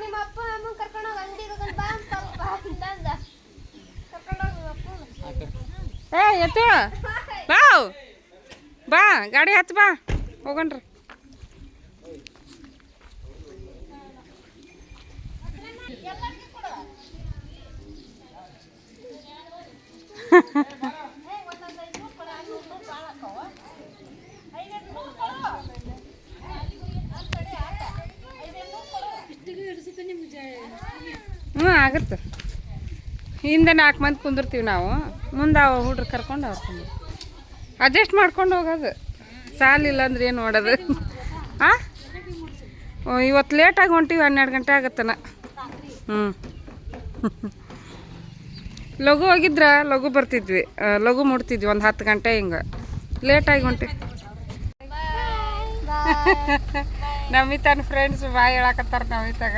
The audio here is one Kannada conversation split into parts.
ನಿಮ್ಮ ಅಪ್ಪನ ಏ ಎತ್ತು ಬಾ ಬಾ ಗಾಡಿ ಹತ್ತು ಬಾ ಹೋಗಣ್ರಿ ಹ್ಞೂ, ಆಗತ್ತೆ. ಹಿಂದೆ ನಾಲ್ಕು ಮಂದಿ ಕುಂದಿರ್ತೀವಿ ನಾವು. ಮುಂದೆ ಅವ ಹುಡ್ರು ಕರ್ಕೊಂಡು ಕುಂದ್ರು. ಅಡ್ಜಸ್ಟ್ ಮಾಡ್ಕೊಂಡು ಹೋಗೋದು. ಸಾಲಿಲ್ಲ ಅಂದ್ರೆ ಏನು ಮಾಡೋದು? ಹಾಂ ಇವತ್ತು ಲೇಟಾಗಿ ಹೊಂಟೀವಿ, ಹನ್ನೆರಡು ಗಂಟೆ ಆಗತ್ತನ. ಹ್ಞೂ ಲಘು ಹೋಗಿದ್ರ ಲಘು ಬರ್ತಿದ್ವಿ. ಲಘು ಮುಟ್ತಿದ್ವಿ ಒಂದು ಹತ್ತು ಗಂಟೆ ಹಿಂಗೆ. ಲೇಟಾಗಿ ಹೊಂಟಿ ನಮಿತಾನ ಫ್ರೆಂಡ್ಸ್ ಬಾಯ್ ಹೇಳಕತ್ತಾರ ನಮಿತಾಗ.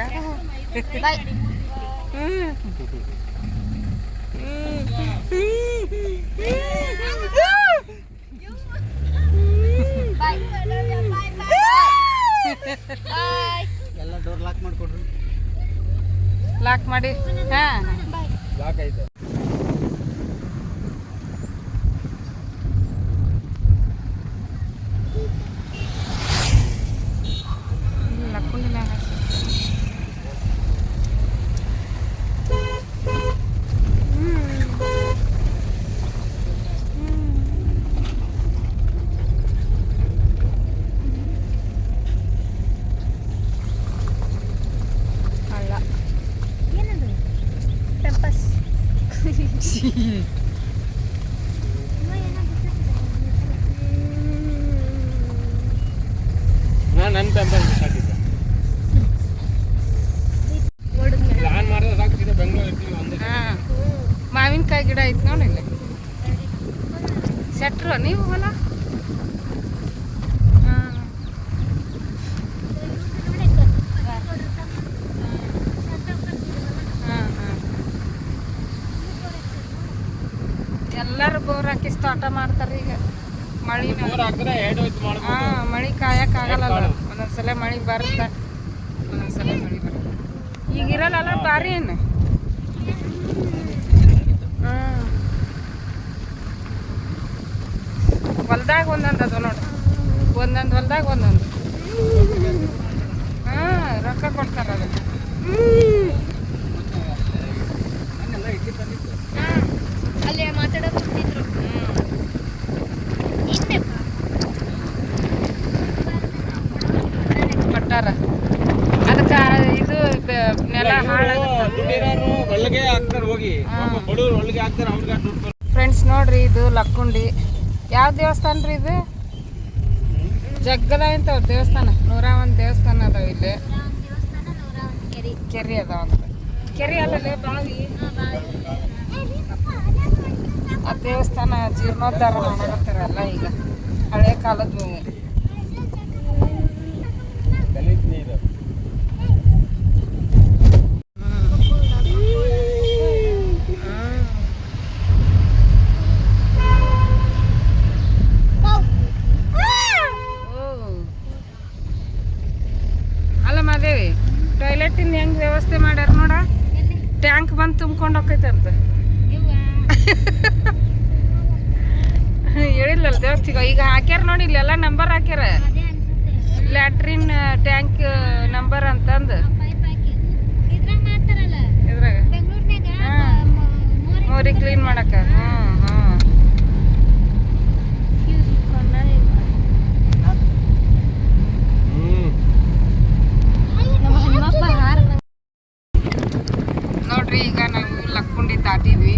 ಎಲ್ಲ ಡೋರ್ ಲಾಕ್ ಮಾಡ್ಕೊಡ್ರಿ. ಲಾಕ್ ಮಾಡಿ. ಹಾ. ಲಾಕ್ ಐತೆ ಲಕ್ಕೊಂಡಿ ಮ್ಯಾಗ ಹಳ್ಳ ಏನದು ಪೆಪ್ಪಸ್ ನಾ ನನ್ನ ಪೆಂಪಲ್ ಸಾಕಿದ್ದೆ ಪ್ಲಾನ್ ಮಾಡಿದ್ರೆ ಸಾಕ್ತಿದ್ದೆ ಬೆಂಗಳೂರು ಇರ್ತೀವಿ ಒಂದೇ ಹಾಂ ಮಾವಿನಕಾಯಿ ಗಿಡ ಐತೆ ನೋಡಿ ಇಲ್ಲಿ ಸೆಟ್ರು ನೀವು ಹೊಲ? ಎಲ್ಲರೂ ಬೋರ್ ಹಾಕಿಸ್ ತೋಟ ಮಾಡ್ತಾರೆ ಈಗ. ಮಳಿ ಹಾ ಮಳಿ ಕಾಯಕ್ ಕಾಯಕ್ಕಾಗಲ್ಲ ಒಂದೊಂದ್ಸಲ ಮಳೆ ಬರುತ್ತೆ. ಒಂದೊಂದ್ಸಲ ಮಳೆ ಬರುತ್ತೆ. ಈಗ ಇರಲ್ಲ ಭಾರಿ ಏನು ಹಾಂ ಹೊಲ್ದಾಗ ಒಂದೊಂದು ಅದ ನೋಡ್ರಿ. ಒಂದೊಂದು ಹೊಲ್ದಾಗ ಒಂದೊಂದು. ಹಾಂ ರೊಕ್ಕ ಕೊಡ್ತಾರ ಅದಕ್ಕೆ ಅಲ್ಲಿ ಮಾತಾಡೋದು ಕೊಟ್ಟಾರ. ಅದಕ್ಕೆ ಇದು ನೆಲ ಹಾಳಾಗುತ್ತೆ ಫ್ರೆಂಡ್ಸ್ ನೋಡ್ರಿ ಇದು ಲಕ್ಕುಂಡಿ. ಯಾವ ದೇವಸ್ಥಾನ ರೀ ಇದು? ಜಗ್ಗದ ಇಂಥವ್ ದೇವಸ್ಥಾನ? ನೂರ ಒಂದು ದೇವಸ್ಥಾನ ಅದಾವ ಇಲ್ಲಿ. ಕೆರೆ ಅದಾವ ಅಂತ. ಕೆರೆ ಅಲ್ಲದೆ ಬಾವಿ. ಆ ದೇವಸ್ಥಾನ ಜೀರ್ಣೋದ್ಧಾರ ಮಾಡತ್ತಾರಲ್ಲ ಈಗ. ಹಳೆ ಕಾಲದ ಗಲೀಜ್ ನೀರು ಅಲ್ಲ ಮಾದೇವಿ ಟಾಯ್ಲೆಟಿನ ಹೆಂಗ್ ವ್ಯವಸ್ಥೆ ಮಾಡ್ಯಾರ ನೋಡ? ಟ್ಯಾಂಕ್ ಬಂದು ತುಂಬ್ಕೊಂಡು ಹೋಗೈತಂತ ಹೇಳಿಲ್ಲಲ್ಲ ದೇವಸ್ಥಿಗ ಈಗ ಹಾಕ್ಯಾರ ನೋಡಿ ಇಲ್ಲೆಲ್ಲ ನಂಬರ್ ಹಾಕ್ಯಾರ. ಲ್ಯಾಟ್ರಿನ್ ಟ್ಯಾಂಕ್ ನಂಬರ್ ಅಂತಂದು. ಇದ್ರಾಗ. ಮೋರಿ ಕ್ಲೀನ್ ಮಾಡಕ ಹ್ಞೂ ಇಲ್ರಿ ಈಗ ನಾವು ಲಕ್ಕುಂಡಿ ದಾಟಿದ್ವಿ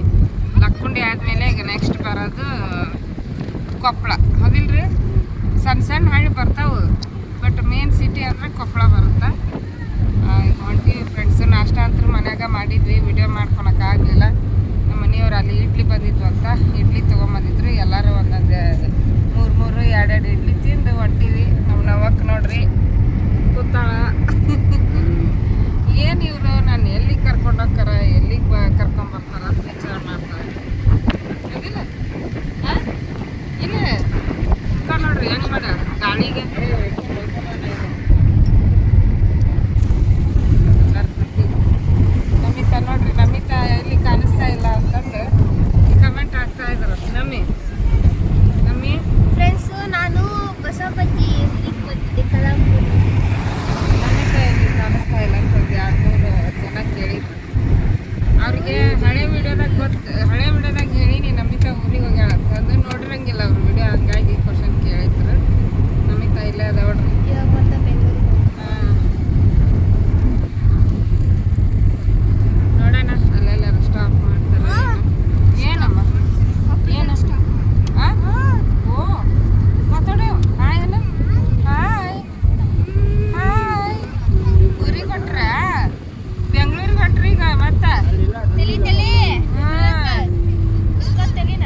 ಕೂತಾಳ ನೋಡ್ರಿ ಹೆಂಗೆ ಮಾಡ ಗಾಳಿಗೆ ನಮಿತಾ ನೋಡ್ರಿ ನಮಿತಾ ಎಲ್ಲಿ ಕಾಣಿಸ್ತಾ ಇಲ್ಲ ಅಂತಂದು ಕಮೆಂಟ್ ಆಗ್ತಾ ಇದ್ರು ನಮ್ಮಿ ನಮ್ಮಿ ಫ್ರೆಂಡ್ಸ್ ನಾನು ಬಸವಪತಿ ಊರಿಗೆ ಬಂದಿದ್ದೆ ಕಲಾಪುರ ನಮಿತಾ ಎಲ್ಲಿ ಕಾಣಿಸ್ತಾ ಇಲ್ಲ ಅಂತ ಒಂದು ಎರಡು ಮೂರು ಜನ ಕೇಳಿದ್ರು ಅವ್ರಿಗೆ ಹಳೆ ವಿಡಿಯೋದಾಗ ಗೊತ್ತು ಹಳೆ ವಿಡಿಯೋದಾಗ ಹೇಳೀನಿ ನಮಿತಾ ಊರಿಗೆ ಹೋಗ್ಯಾಳ ಅಂತಂದು ನೋಡಿರಂಗಿಲ್ಲ ಅವ್ರು ವಿಡಿಯೋ ಹಂಗಾಗಿ ಕ್ವಶನ್ ಕೇಳಿದ್ರು ನಮಿತಾ ಇಲ್ಲೇ ಅದ ನೋಡ್ರಿ ಇವಾಗ ಮತ್ತೆ ಬೆಂಗಳೂರಿಗೆ ನೋಡೋಣ ಅಲ್ಲೆಲ್ಲಾರು ಸ್ಟಾಪ್ ಮಾಡ್ತಾರೆ ಏನಮ್ಮ ಏನು ಆ? ಓ ಮಾತಾಡು ಹಾಯ್ ಅಲ್ಲ ಹಾಯ್ ಹಾಯ್ ಊರಿಗೆ ಹೊಂಟ್ರ ಬೆಂಗಳೂರಿಗೆ ಹೊಂಟ್ರಿ ಈಗ ಮತ್ತೆ ತಲಿ ತಲಿ ಹಾಂ ತಲಿನ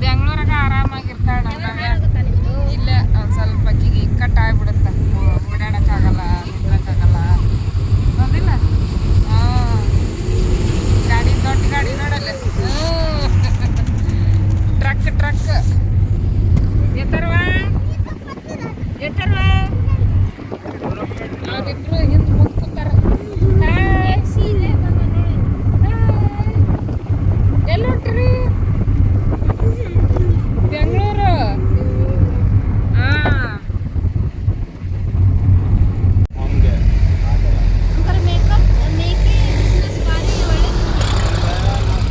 ಬೆಂಗಳೂರಾಗ ಆರಾಮಾಗಿರ್ತಾಳೆ ನಮ್ಮ ನವ್ಯ. ಆಗುತ್ತಾ ನಿಮ್ದು ಇಲ್ಲೇ ಒಂದು ಸ್ವಲ್ಪ ಅಕ್ಕಿಗೆ ಇಕ್ಕಟ್ಟು ಆಗ್ಬಿಡುತ್ತೆ ಓಡಾಡೋಕ್ಕಾಗಲ್ಲ ನಿಲ್ಲಕ್ಕಾಗಲ್ಲ ಹೌದಿಲ್ಲ ಹಾಂ ಗಾಡಿ ದೊಡ್ಡ ಗಾಡಿ ನೋಡಲ್ಲ ಟ್ರಕ್ ಟ್ರಕ್ ಎತ್ತರ್ವಾ ಎತ್ತರ್ವಾ ಅವ್ರಿಬ್ರು ಹಿಂದೆ ಮುಂದೆ ಕೂತಾರ ಹಾಯ್ ಟ್ಯಾಕ್ಸಿ ಇಲ್ಲೇ ಬಂದ ನೋಡಿ ಎಲ್ಲಿ ಹೊಂಟ್ರಿ ಬೆಂಗಳೂರು ಹಾ ಅವ್ನಿಗೆ ಅಂಕಲ್ ಮೇಕಪ್ ಮೇಕೆ ಬಿಸ್ನೆಸ್ ಭಾರಿ ಒಳ್ಳೇದು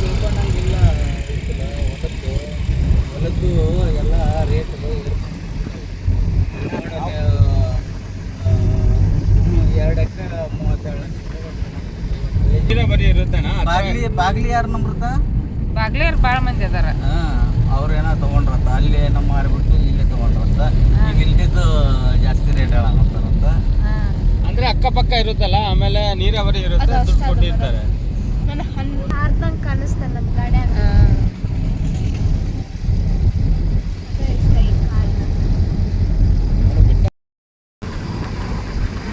ತಿಳ್ಕೊಂಡಂಗಿಲ್ಲ ಹೊಲದ್ದು ಹೊಲದ್ದು ಎಲ್ಲ ರೇಟ್ ಎರಡು ಎಕರೆ ಮೂವತ್ತೇಳು ಲಕ್ಷ ಬರೀ ಇರುತ್ತಾನ ಬಾಗ್ಲಿ ಬಾಗ್ಲಿ ಯಾರು ನಂಬ್ರತ ಬಾಗ್ಲೇರ್ ಭಾಳ ಮಂದಿ ಅದಾರ. ಹಾ ಏನೋ ತಗೊಂಡ್ರತ್ತ ಅಲ್ಲಿ ನಮ್ಮ ಮಾರಿಬಿಟ್ಟು ಇಲ್ಲೇ ತಗೊಂಡ್ರತ್ತ ಈಗ ಇಲ್ದಿದ್ದು ಜಾಸ್ತಿ ರೇಟ್ ಹೇಳಂತಾರಂತ ಅಂದ್ರೆ ಅಕ್ಕಪಕ್ಕ ಇರುತ್ತಲ್ಲ ಆಮೇಲೆ ನೀರಾವರಿ ಇರುತ್ತೆ ದುಡ್ಡು ಕೊಟ್ಟಿರ್ತಾರೆ. ಹಾರ್ದಂಗೆ ಕಾಣಿಸ್ತಾನೆ ನಮ್ಮ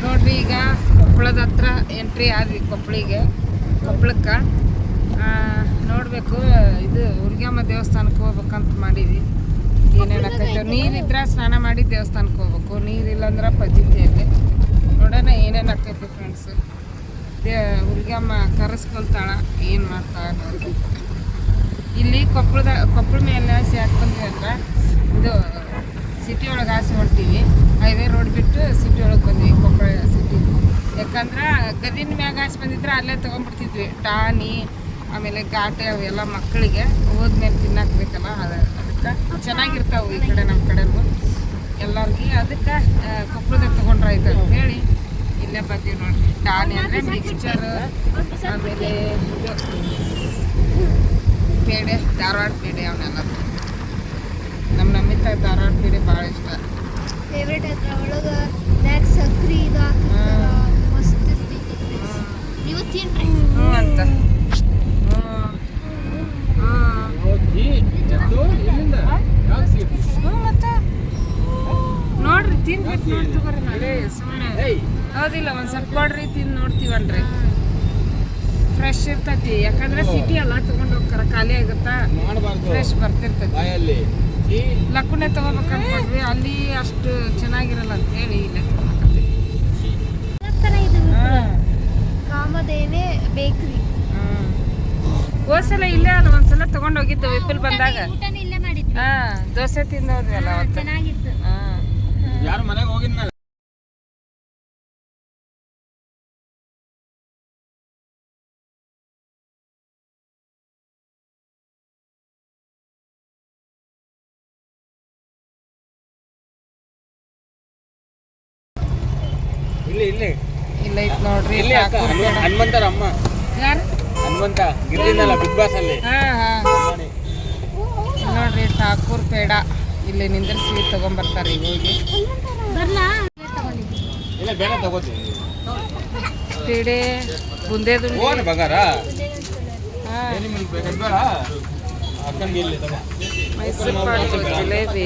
ನೋಡ್ರಿ ಈಗ ಕೊಪ್ಪಳದ ಹತ್ರ ಎಂಟ್ರಿ ಆದ್ವಿ ಕೊಪ್ಪಳಿಗೆ ಕೊಪ್ಪಳಕ್ಕೆ. ನೋಡಬೇಕು, ಇದು ಹುರ್ಗ್ಯಮ್ಮ ದೇವಸ್ಥಾನಕ್ಕೆ ಹೋಗ್ಬೇಕಂತ ಮಾಡೀವಿ ಏನೇನು ಆಕೈತೆ? ನೀರಿದ್ರೆ ಸ್ನಾನ ಮಾಡಿ ದೇವಸ್ಥಾನಕ್ಕೆ ಹೋಗ್ಬೇಕು. ನೀರಿಲ್ಲಂದ್ರೆ ಪದ್ಧತಿಯಲ್ಲಿ. ನೋಡೋಣ ಏನೇನು ಆಕೈತಿ ಫ್ರೆಂಡ್ಸು ದೇ ಹುರ್ಗಮ್ಮ ಕರೆಸ್ಕೊಂತಾಳ, ಏನು ನೋಡ್ರಿ ಇಲ್ಲಿ ಕೊಪ್ಪಳದ, ಕೊಪ್ಪಳ ಮೇಲೆ ಆಸೆ ಯಾಕೆ ಅಂದ್ರೆ ಇದು ಸಿಟಿ ಒಳಗೆ ಆಸೆ ಹೊಡ್ತೀವಿ ಹೈವೇ ರೋಡ್ ಬಿಟ್ಟು ಸಿಟಿ ಒಳಗೆ ಬಂದ್ವಿ, ಕೊಪ್ಪಳ ಸಿಟಿ ಯಾಕಂದ್ರೆ ಗದಿನ ಮ್ಯಾಗ ಆಸೆ ಬಂದಿದ್ರೆ ಅಲ್ಲೇ ತೊಗೊಂಡ್ಬಿಡ್ತಿದ್ವಿ. ಟಾನಿ ಆಮೇಲೆ ಘಾಟೆ ಅವೆಲ್ಲ ಮಕ್ಕಳಿಗೆ ಹೋದ್ಮೇಲೆ ತಿನ್ನಕ್ಕೆ ಬೇಕಲ್ಲ ಅದ ಅದಕ್ಕೆ ಚೆನ್ನಾಗಿರ್ತಾವೆ ಈ ಕಡೆ ನಮ್ಮ ಕಡೆಗೂ ಎಲ್ಲರಿಗೆ ಅದಕ್ಕೆ ಕೊಪ್ಪಳದಾಗ ತೊಗೊಂಡ್ರೆ ಆಯ್ತು ಅಂತ ಹೇಳಿ. ಇಲ್ಲೇ ಬರ್ತೀವಿ ನೋಡ್ರಿ. ಟಾನಿ ಅಂದರೆ ಮಿಕ್ಸ್ಚರ್ ಆಮೇಲೆ ಪೇಡೆ ಧಾರವಾಡ ಪೇಡೆ ಅವನ್ನೆಲ್ಲ. ನಮ್ಮ ನಮ್ಮಿತ ಧಾರವಾಡ ಪೇಡೆ ಭಾಳ ಇಷ್ಟ. ಫೇವ್ರೇಟ್ ಅದ್ರ ಒಳಗೆ ಮ್ಯಾಗ ಸಕ್ರಿ ಇದು ಮಸ್ತ್ ಇರ್ತೈತಿ ನೀವು ತಿನ್ರಿ. ಹ್ಞೂ ಅಂತ ಹ್ಞೂ ಹ್ಞೂ ಹ್ಞೂ ಮತ್ತೆ ನೋಡ್ರಿ ತಿನ್ಬಿಟ್ಟು ನೋಡಿ ನಾವೇ ನಾಳೆ ಸುಮ್ಮನೆ ಹೌದಿಲ್ಲ ಒಂದು ಸ್ವಲ್ಪ ಕೊಡ್ರಿ ತಿಂದು ನೋಡ್ತೀವನ್ರಿ. ಫ್ರೆಶ್ ಇರ್ತೈತಿ. ಯಾಕಂದ್ರೆ ಸಿಟಿ ಎಲ್ಲ ತಗೊಂಡು ಹೋಗ್ತಾರ ಖಾಲಿ ಆಗುತ್ತಾ? ಫ್ರೆಶ್ ಬರ್ತಿರ್ತೈತಿ. ಬಾಯಲ್ಲಿ. ಈ ಲಕ್ಕುನೆ ತಗೋಬೇಕು ಅನ್ಕೊಂಡ್ವಿ ಅಲ್ಲಿ ಅಷ್ಟು ಚೆನ್ನಾಗಿರಲ್ಲ ಅಂತ ಹೇಳಿ ಇಲ್ಲೇ ಇದು ಕಾಮದೇನೇ ಬೇಕ್ರಿ. ಹೋದ್ಸಲ ಇಲ್ಲೇ ಅಲ್ಲ ಒಂದ್ಸಲ ತಗೊಂಡ್ ಹೋಗಿದ್ದು ವಿಪುಲ್ ಬಂದಾಗ. ಊಟನ ಇಲ್ಲೇ ಮಾಡಿದ್ವಿ ಹಾ ದೋಸೆ ತಿಂದು ಅಲ್ಲ ಅವತ್ತು. ಚೆನ್ನಾಗಿತ್ತು. ಹಾ. ಯಾರು ಮನೆಗೆ ಹೋಗಿದ್ಮೇಲೆ ಇಲ್ಲ ಇಲ್ಲಿ. ಇಲ್ಲ ಐತ್ ನೋಡ್ರಿ. ಹನುಮಂತರ ಅಮ್ಮ ಯಾರು? ಹನುಮಂತ ಗಿರಿನಲ್ಲ ಬಿಗ್ ಬಾಸ್ ಅಲ್ಲಿ. ಹಾ ಹಾ. ನೋಡಿ. ಇಲ್ಲಿ ನೋಡ್ರಿ ಠಾಕೂರ್ ಪೇಡ. ಇಲ್ಲಿ ನಿಂದ್ರಿಸಿ ತಗೊಂಬರ್ತಾರೆ ಈಗ ಹೋಗಿ. ಬರ್ಲಾ? ಇಲ್ಲ ಬೇಡ ತಗೋತೀವಿ ಪೇಡೆ ಬುಂದೇದುಂಡಿ ಓನ್ ಬಂಗಾರ. ಮೈಸೂರು ಪಾಕು ಜಿಲೇಬಿ.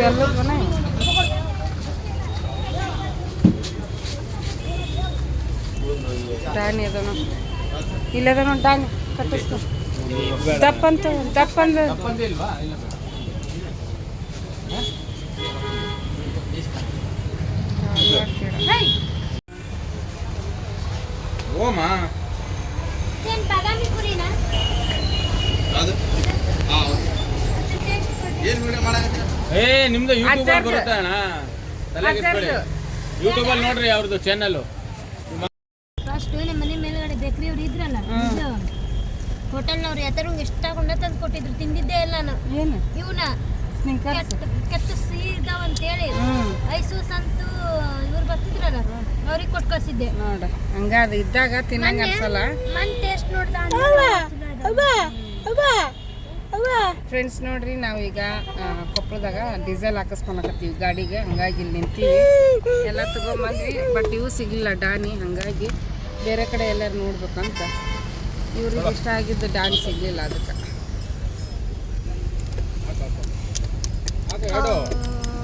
ಸಾಕು ಬೆಲ್ಲದ ಬನ ದಾನಿ ಅದನು ಇಲ್ಲದನು ದಾನಿ ಕಟ್ಟಿಸ್ಕೊ. ದಪ್ಪಂತ ದಪ್ಪಂದ. ಓಮಾ. ಏನ್ ಏ ನಿಮ್ದು ಯೂಟ್ಯೂಬ್ ಅಜ್ಜರ್ದು. ಬರುತ್ತೆ ಅಣ್ಣ? ತಲೆ ಕೆಡ್ಸ್ಕೊಳ್ಳಿ ಯೂಟ್ಯೂಬ್ ಅಲ್ಲಿ ನೋಡ್ರಿ ಅವ್ರದ್ದು ಚಾನಲ್ ಫಸ್ಟ್ ನಮ್ಮ ಮನೆ ಮೇಲ್ಗಡೆ ಬೇಕ್ರಿ ಅವ್ರು ಇದ್ರಲ್ಲ. ಹೋಟೆಲ್ನವ್ರು ಎತ್ತರಂಗ್ ಇಷ್ಟ ತಂದು ಕೊಟ್ಟಿದ್ರು ತಿಂದಿದ್ದೇ ಇಲ್ಲ ನಾನು. ಏನು? ಇವನ ಸ್ನಿಕರ್ಸ್. ಕೆತ್ತ ಸೀದಾವ್ ಅಂತೇಳಿ. ಹ್ಞೂ ಐಸೂಸ್ ಅಂತೂ ಇವ್ರು ಬರ್ತಿದ್ರಲ್ಲ ಅವ್ರಿಗೆ ಕೊಟ್ಟು ಕಳ್ಸಿದ್ದೆ. ನೋಡ ಹಂಗ ಇದ್ದಾಗ ತಿನ್ನಂಗ ಅನ್ಸಲ್ಲ. ಮನ್ ಟೇಸ್ಟ್ ನೋಡ್ದ ಫ್ರೆಂಡ್ಸ್ ನೋಡ್ರಿ ನಾವೀಗ ಈಗ ಕೊಪ್ಪಳದಾಗ ಡೀಸೆಲ್ ಹಾಕಿಸ್ಕೊಳಕತ್ತೀವಿ ಗಾಡಿಗೆ ಹಂಗಾಗಿ ಇಲ್ಲಿ ನಿಂತೀವಿ. ಎಲ್ಲ ತಗೊಂಬಂದ್ವಿ ಬಟ್ ಇವು ಸಿಗಲಿಲ್ಲ. ಡಾನಿ ಹಂಗಾಗಿ ಬೇರೆ ಕಡೆ ಎಲ್ಲರೂ ನೋಡ್ಬೇಕಂತ. ಇವ್ರಿಗೆ ಇಷ್ಟ ಆಗಿದ್ದು ಡಾನಿ ಸಿಗಲಿಲ್ಲ ಅದಕ್ಕೆ.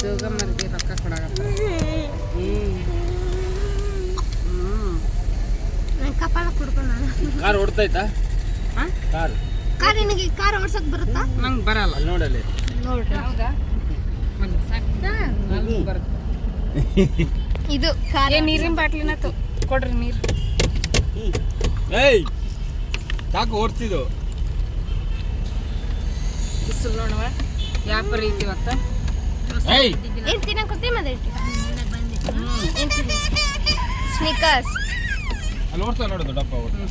ಜೋಗಮ್ಮರಿಗೆ ರೊಕ್ಕ ಕೊಡಾಗತ್ತ ಹ್ಞೂ ಹ್ಞೂ ನನ್ ಕಪಾಳ ಕುಡ್ಕೊಂಡು ಕಾರ್ ಓಡ್ತೈತಾ ಹಾಂ ಕಾರ್. ಕಾರ್ ನಿನಗೆ ಕಾರ್ ಓಡ್ಸಕ್ ಬರುತ್ತಾ? ನಂಗೆ ಬರಲ್ಲ. ಅಲ್ಲಿ ನೋಡಲ್ಲಿ. ನೋಡ್ರಿ. ಹೌದಾ? ಇದು ಕಾರ್. ನೀರಿನ ಬಾಟ್ಲಿನ ತ ಕೊಡ್ರಿ ನೀರು. ಏಯ್! ಸಾಕು ಓಡ್ತಿದ್ದು ಬಿಸಿಲು ನೋಡುವ. ಯಾವ ರೀತಿ ಇವತ್ತು ಏಯ್! ಏನ್ ತಿನ್ನಕ್ ಗೊತ್ತೇ ಮತ್ತೆ ಸ್ನಿಕರ್ಸ್ ಅಲ್ಲಿ ಓಡ್ತಾ ನೋಡೋದು ಡಬ್ಬ ಓಡ್ತಾ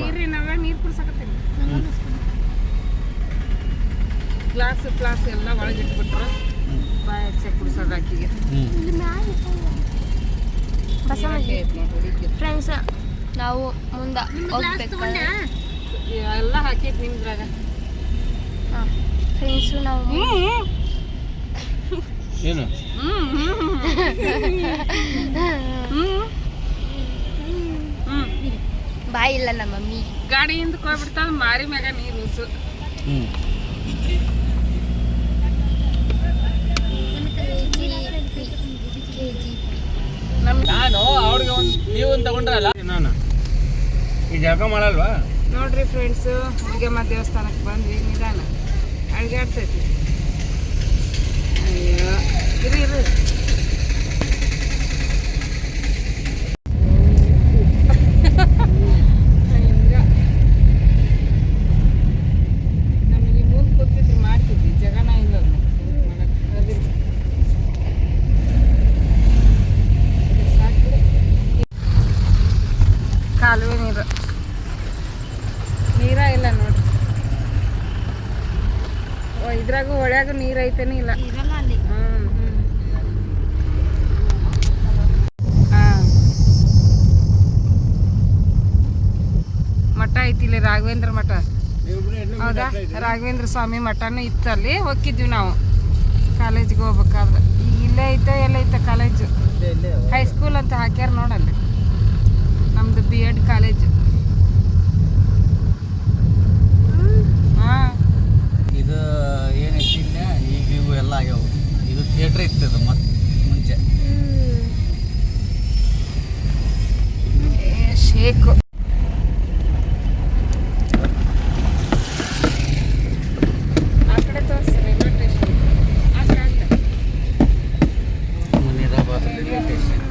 ಇರ್ರಿ ನಾವೇ ನೀರು ಕುಡ್ಸಕತ್ತೀವಿ ಗ್ಲಾಸ್ ಪ್ಲಾಸ್ ಎಲ್ಲ ಒಳಗೆ ಇಟ್ಬಿಟ್ರು ಬಾಯ ಹಚ್ಚೆ ಕುಡ್ಸೋದು ಆಕಿಗೆ. ಫ್ರೆಂಡ್ಸ್ ನಾವು ಮುಂದೆ ಹೋಗ್ಬೇಕು ಎಲ್ಲ ಹಾಕೈತಿ ನಿಮ್ದ್ರಾಗ. ಫ್ರೆಂಡ್ಸು ನಾವು ಏನು? ಹ್ಞೂ ಬಾಯಿ ಇಲ್ಲ ನಮ್ಮ ಮಮ್ಮಿ. ಗಾಡಿಯಿಂದ ಹೋಗ್ಬಿಡ್ತಾವ ಮಾರಿ ಮ್ಯಾಗ ನೀರು ಉಸು. ಹ್ಞೂ ನಾನು ಅವ್ರಿಗೆ ಒಂದು ನೀವು ಒಂದು ತಗೊಂಡ್ರಲ್ಲ? ನಾನು. ಈ ಜಾಗ ಮಾಡಲ್ವಾ? ನೋಡ್ರಿ ಫ್ರೆಂಡ್ಸು ಹುಲಿಗೆಮ್ಮ ದೇವಸ್ಥಾನಕ್ಕೆ ಬಂದ್ವಿ ನಿಧಾನ. ಅಡ್ಗಾಡ್ತೈತಿ ಅಯ್ಯೋ ಇರಿ ಇರು ಹಿಂಗ. ನಮ್ಗೆ ಈ ಮುಂದೆ ಕೂತಿದ್ರು ಮಾಡ್ತಿದ್ವಿ ಜಗನ ಇಲ್ಲ ಅದು ಮಾಡಕ್ಕೆ. ಅದಿಲ್ಲ. ಇದು ಸಾಕು. ಕಾಲುವೆ ನೀರು. ನೀರ ಇಲ್ಲ ನೋಡಿ. ಓ, ಇದ್ರಾಗೂ ಹೊಳ್ಯಾಗ ನೀರು ಐತೇನೆ ಇಲ್ಲ. ಮಠ ಐತಿ ಇಲ್ಲಿ ರಾಘವೇಂದ್ರ ಮಠ. ಹೌದಾ? ರಾಘವೇಂದ್ರ ಸ್ವಾಮಿ ಮಠನೂ ಇತ್ತು ಅಲ್ಲಿ ಹೋಗಿದ್ವಿ ನಾವು. ಕಾಲೇಜಿಗೆ ಹೋಗ್ಬೇಕಾದ್ರೆ. ಈಗ ಇಲ್ಲೇ ಐತೆ ಎಲ್ಲ ಐತೆ ಕಾಲೇಜು. ಹೈಸ್ಕೂಲ್ ಅಂತ ಹಾಕ್ಯಾರ ನೋಡಲ್ಲಿ ನಮ್ದು ಬಿ ಎಡ್ ಕಾಲೇಜು ಹಾಂ ಇದು ಏನೈತಿ ಇಲ್ಲೇ ಈಗ ಇವು ಎಲ್ಲ ಆಗ್ಯಾವು ಇದು ಥಿಯೇಟ್ರ್ ಇತ್ತು ಮತ್ತೆ ಮುಂಚೆ ಶೇಕು ಆ ಕಡೆ ತೋರಿಸಿ ರೈಲ್ವೆ ಸ್ಟೇಷನ್ ಆ ಕಡೆ ಆ ಕಡೆ. ಮುನಿರಾಬಾದ್ ರೈಲ್ವೆ ಸ್ಟೇಷನ್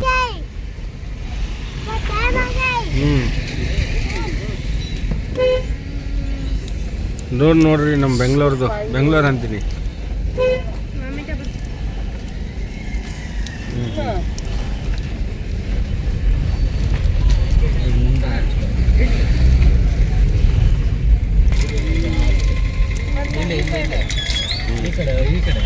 ಹ್ಞೂ ನೋಡಿ ನೋಡ್ರಿ ನಮ್ಮ ಬೆಂಗಳೂರ್ದು. ಬೆಂಗಳೂರು ಅಂತೀನಿ ಇಲ್ಲ ಇಲ್ಲ ಇಲ್ಲ ಈ ಕಡೆ ಈ ಕಡೆ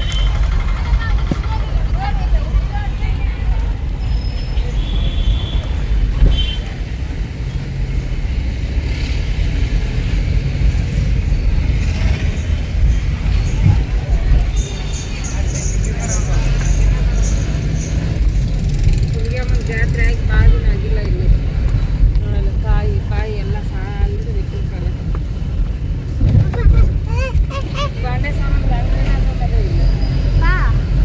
ಹುಲಿಗೆಮ್ಮನ ಜಾತ್ರೆ ಆಗಿ ಭಾಳ ದಿನ ಆಗಿಲ್ಲ ಇಲ್ಲಿ ನೋಡಲ್ಲ ಕಾಯಿ ಪಾಯಿ ಎಲ್ಲ ಸಾಲಿಗೆ ಬಿಟ್ಟಿರ್ತಾರೆ ಬಾಂಡೆ ಸಾಮಾನು ಅಂಗಡಿನ ಅದೊಂದು ಇಲ್ಲ ಬಾ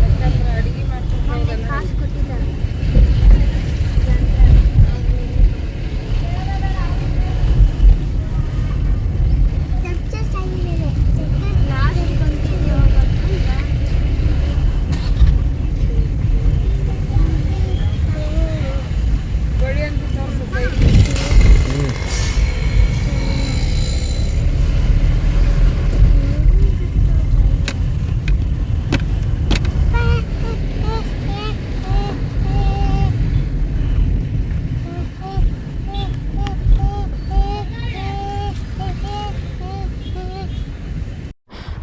ಯಾಕಂದ್ರೆ ಅಡಿಗೆ ಮಾಡ್ಕೊಂಡು ಹೋಗಲ್ಲ ಕಾಸು ಕೊಟ್ಟಿಲ್ಲ ಬಳಿ ಅಂತ ತೋರಿಸು ಸೈಡ್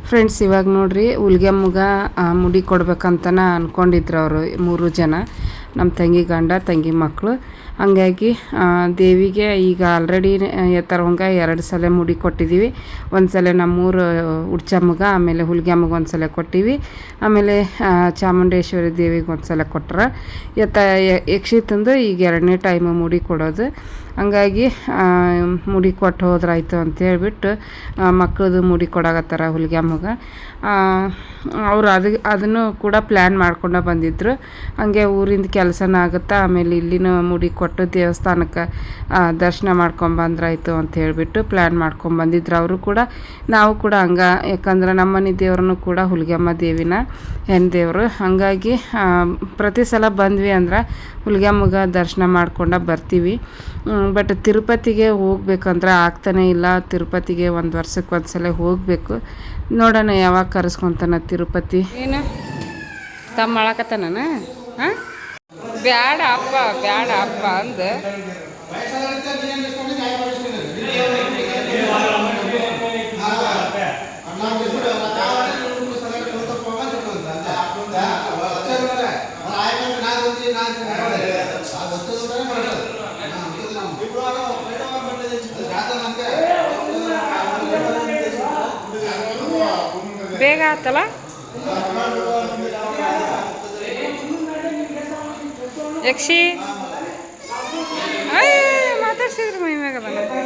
ಫ್ರೆಂಡ್ಸ್ ಇವಾಗ ನೋಡ್ರಿ ಮುಗ ಮುಡಿ ಕೊಡ್ಬೇಕಂತನ ಅನ್ಕೊಂಡಿದ್ರು ಅವರು ಮೂರು ಜನ. ನಮ್ಮ ತಂಗಿ ಗಂಡ, ತಂಗಿ ಮಕ್ಕಳು ಹಂಗಾಗಿ ದೇವಿಗೆ ಈಗ ಆಲ್ರೆಡಿ ಎತ್ತರವಂಗ ಎರಡು ಸಲ ಮುಡಿ ಕೊಟ್ಟಿದ್ದೀವಿ ಒಂದು ಸಲ ನಮ್ಮೂರು ಹುಡ್ಚಮ್ಮಗೆ ಆಮೇಲೆ ಹುಲ್ಗೆಮ್ಮಗ ಒಂದು ಸಲ ಕೊಟ್ಟಿವಿ. ಆಮೇಲೆ ಚಾಮುಂಡೇಶ್ವರಿ ದೇವಿಗೆ ಒಂದು ಸಲ ಕೊಟ್ಟರೆ ಎತ್ತ ಯಕ್ಷಿ ತಂದು ಈಗ ಎರಡನೇ ಟೈಮ್ ಮುಡಿ ಕೊಡೋದು. ಹಂಗಾಗಿ ಮುಡಿ ಕೊಟ್ಟು ಹೋದ್ರಾಯ್ತು ಅಂತ ಹೇಳ್ಬಿಟ್ಟು ಮಕ್ಕಳದು ಮುಡಿ ಕೊಡಾಗತ್ತಾರ ಹುಲ್ಗೆಮ್ಮಗ ಅವರು ಅದು, ಅದನ್ನು ಕೂಡ ಪ್ಲ್ಯಾನ್ ಮಾಡ್ಕೊಂಡು ಬಂದಿದ್ದರು ಹಾಗೆ ಊರಿಂದ ಕೆಲಸನ ಆಗುತ್ತಾ, ಆಮೇಲೆ ಇಲ್ಲಿನ ಮುಡಿ ಕೊಟ್ಟು ದೇವಸ್ಥಾನಕ್ಕೆ ಆ, ದರ್ಶನ ಮಾಡ್ಕೊಂಬಂದ್ರಾಯ್ತು ಅಂತ ಹೇಳಿಬಿಟ್ಟು ಪ್ಲ್ಯಾನ್ ಮಾಡ್ಕೊಂಬಂದಿದ್ರು. ಅವರು ಕೂಡ ನಾವು ಕೂಡ ಹಂಗ ಯಾಕಂದ್ರೆ ನಮ್ಮನೆ ದೇವ್ರನ್ನು ಕೂಡ ಹುಲಿಗೆಮ್ಮ ದೇವಿನ ಹೆಣ್ಣು ದೇವರು ಹಾಗಾಗಿ ಪ್ರತಿ ಸಲ ಬಂದ್ವಿ ಅಂದ್ರೆ ಹುಲಿಗೆಮ್ಮಗ ದರ್ಶನ ಮಾಡ್ಕೊಂಡ ಬರ್ತೀವಿ. ಬಟ್ ತಿರುಪತಿಗೆ ಹೋಗ್ಬೇಕಂದ್ರೆ ಆಗ್ತಾನೆ ಇಲ್ಲ. ತಿರುಪತಿಗೆ ಒಂದು ವರ್ಷಕ್ಕೆ ಒಂದು ಸಲ ಹೋಗಬೇಕು. ನೋಡೋಣ ಯಾವಾಗ ಕರೆಸ್ಕೊತಾನ ತಿರುಪತಿ. ಏನು? ತಮ್ಮ ಮಾಡಕತ್ತಾನ ಹಾಂ? ಬ್ಯಾಡ ಅಪ್ಪ ಬ್ಯಾಡ ಅಪ್ಪ ಅಂದ. ಬೇಗ ಆತಲ್ಲ? ಯಕ್ಷಿ. ಮಾತಾಡ್ಸಿದ್ರು ಮೈ ಮ್ಯಾಗ Thank